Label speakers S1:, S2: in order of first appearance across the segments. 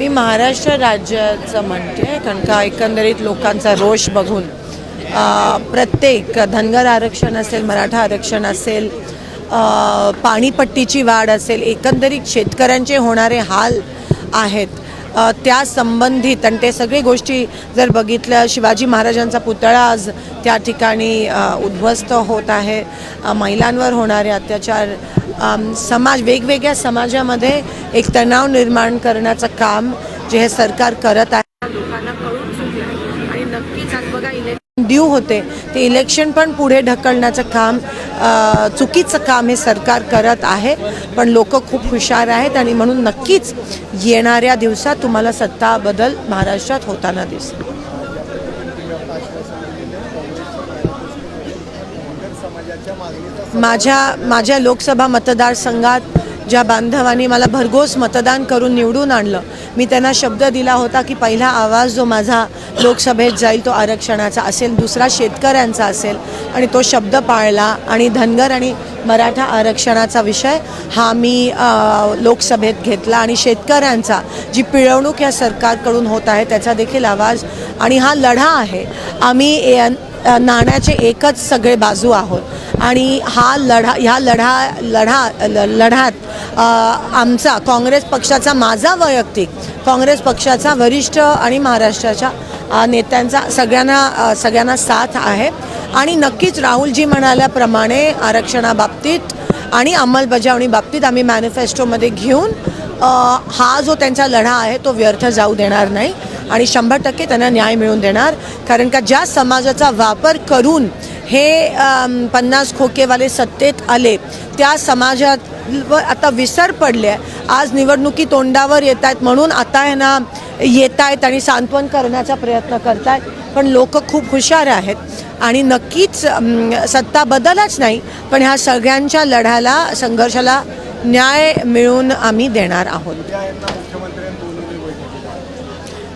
S1: मी महाराष्ट्र राज्याचं म्हणते कारण का एकंदरीत लोकांचा रोष बघून प्रत्येक धनगर आरक्षण असेल मराठा आरक्षण असेल पाणीपट्टीची वाढ असेल एकंदरीत शेतकऱ्यांचे होणारे हाल आहेत. त्या संबंधित आणि ते सगळी गोष्टी जर बघितल्या शिवाजी महाराजांचा पुतळा आज त्या ठिकाणी उद्ध्वस्त होत आहे. महिलांवर होणारे अत्याचार समाज वेगवेगळ्या समाजामध्ये एक तणाव निर्माण करण्याचं काम जे हे सरकार करत आहे लोकांना कळून चुकलं आणि नक्कीच आज बघा इलेक्शन ड्यू होते ते इलेक्शन पण पुढे ढकलण्याचं काम चुकीचं काम हे सरकार करत आहे. पण लोक खूप हुशार आहेत आणि म्हणून नक्कीच येणाऱ्या दिवसात तुम्हाला सत्ता बदल महाराष्ट्रात होताना दिसेल. माझ्या माझ्या लोकसभा मतदारसंघात ज्या बांधवांनी मला भरघोस मतदान करून निवडून आणलं मी त्यांना शब्द दिला होता की पहिला आवाज जो माझा लोकसभेत जाईल तो आरक्षणाचा असेल दुसरा शेतकऱ्यांचा असेल. आणि तो शब्द पाळला आणि धनगर आणि मराठा आरक्षणाचा विषय हा मी लोकसभेत घेतला. आणि शेतकऱ्यांचा जी पिळवणूक या सरकारकडून होत आहे त्याचा देखील आवाज आणि हा लढा आहे. आम्ही ए- नाण्याचे एकच सगळे बाजू आहोत. आणि हा लढा ह्या लढा लढा ल- लढ्यात आमचा काँग्रेस पक्षाचा माझा वैयक्तिक काँग्रेस पक्षाचा वरिष्ठ आणि महाराष्ट्राच्या नेत्यांचा सगळ्यांना सगळ्यांना साथ आहे. आणि नक्कीच राहुलजी म्हणाल्याप्रमाणे आरक्षणाबाबतीत आणि अंमलबजावणी बाबतीत आम्ही मॅनिफेस्टोमध्ये घेऊन हा जो त्यांचा लढा आहे तो व्यर्थ जाऊ देणार नाही. आणि शंभर टक्के त्यांना न्याय मिळवून देणार. कारण का ज्या समाजाचा वापर करून हे पन्नास खोकेवाले सत्तेत आले त्या समाजात आता विसर पडले. आहे. आज निवडणुकी तोंडावर येत आहेत म्हणून आता आहे ना येत आहेत आणि सांत्वन करण्याचा प्रयत्न करत आहेत. पण लोक खूप हुशार आहेत आणि नक्कीच सत्ता बदलच नाही. पण ह्या सगळ्यांच्या लढ्याला संघर्षाला न्याय मिळून आम्ही देणार आहोत.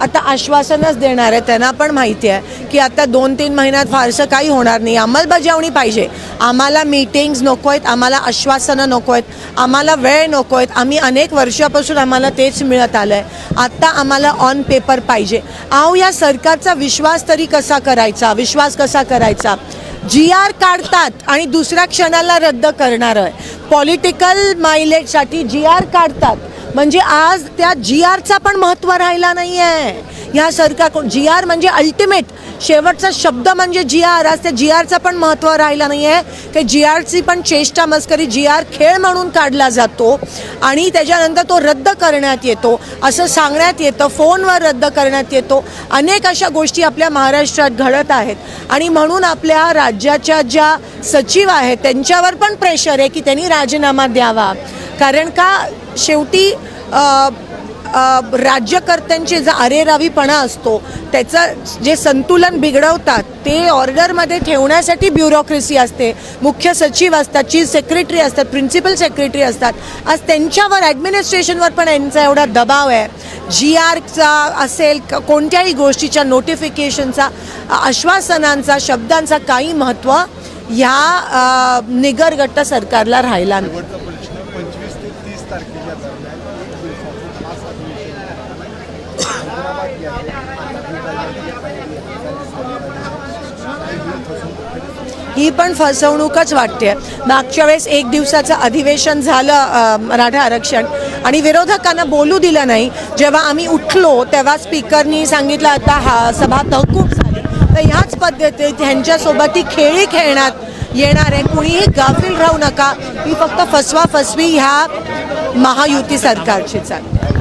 S1: आता आश्वासनच देणार आहे त्यांना पण माहिती आहे की आता दोन तीन महिन्यात फारसं काही होणार नाही. अंमलबजावणी पाहिजे. आम्हाला मीटिंग्स नको आहेत आम्हाला आश्वासनं नको आहेत आम्हाला वेळ नको आहेत. आम्ही अनेक वर्षापासून आम्हाला तेच मिळत आलं आहे आत्ता आम्हाला ऑन पेपर पाहिजे. अहो या सरकारचा विश्वास तरी कसा करायचा? विश्वास कसा करायचा? जी आर काढतात आणि दुसऱ्या क्षणाला रद्द करणार आहे. पॉलिटिकल मायलेजसाठी जी आर काढतात. म्हणजे आज त्या जी आरचा पण महत्त्व राहिला नाही आहे ह्या सरकार जी आर म्हणजे अल्टिमेट शेवटचा शब्द म्हणजे जी आर आज त्या जी आरचा पण महत्त्व राहिला नाही आहे की जी आरची पण चेष्टा मस्करी जी आर खेळ म्हणून काढला जातो आणि त्याच्यानंतर तो रद्द करण्यात येतो. असं सांगण्यात येतं फोनवर रद्द करण्यात येतो. अनेक अशा गोष्टी आपल्या महाराष्ट्रात घडत आहेत. आणि म्हणून आपल्या राज्याच्या ज्या सचिव आहेत त्यांच्यावर पण प्रेशर आहे की त्यांनी राजीनामा द्यावा. कारण का? शेवटी राज्यकर्त्यांचे जो अरेरावीपणा असतो त्याचं जे संतुलन बिघडवतात ते ऑर्डरमध्ये ठेवण्यासाठी ब्युरोक्रेसी असते. मुख्य सचिव असतात चीफ सेक्रेटरी असतात प्रिन्सिपल सेक्रेटरी असतात. आज त्यांच्यावर ॲडमिनिस्ट्रेशनवर पण यांचा एवढा दबाव आहे. जी आरचा असेल कोणत्याही गोष्टीच्या नोटिफिकेशनचा आश्वासनांचा शब्दांचा काही महत्त्व ह्या निगरगट्ट सरकारला राहिला नाही.
S2: एक दिवसाचं खास अधिवेशन हैदराबाद
S1: ही पण फसवणूकच वाटते. मागच्या वेळेस एक दिवसाचं अधिवेशन झालं मराठा आरक्षण. आणि विरोधकांना बोलू दिलं नाही. जेव्हा आम्ही उठलो तेव्हा स्पीकरनी सांगितलं आता हा सभा तहकूब झाली. तर ह्याच पद्धतीत ह्यांच्यासोबत ती खेळी खेळण्यात येणार आहे. कुणीही गाफील राहू नका. ही फक्त फसवा फसवी ह्या महायुती सरकारचीच आहे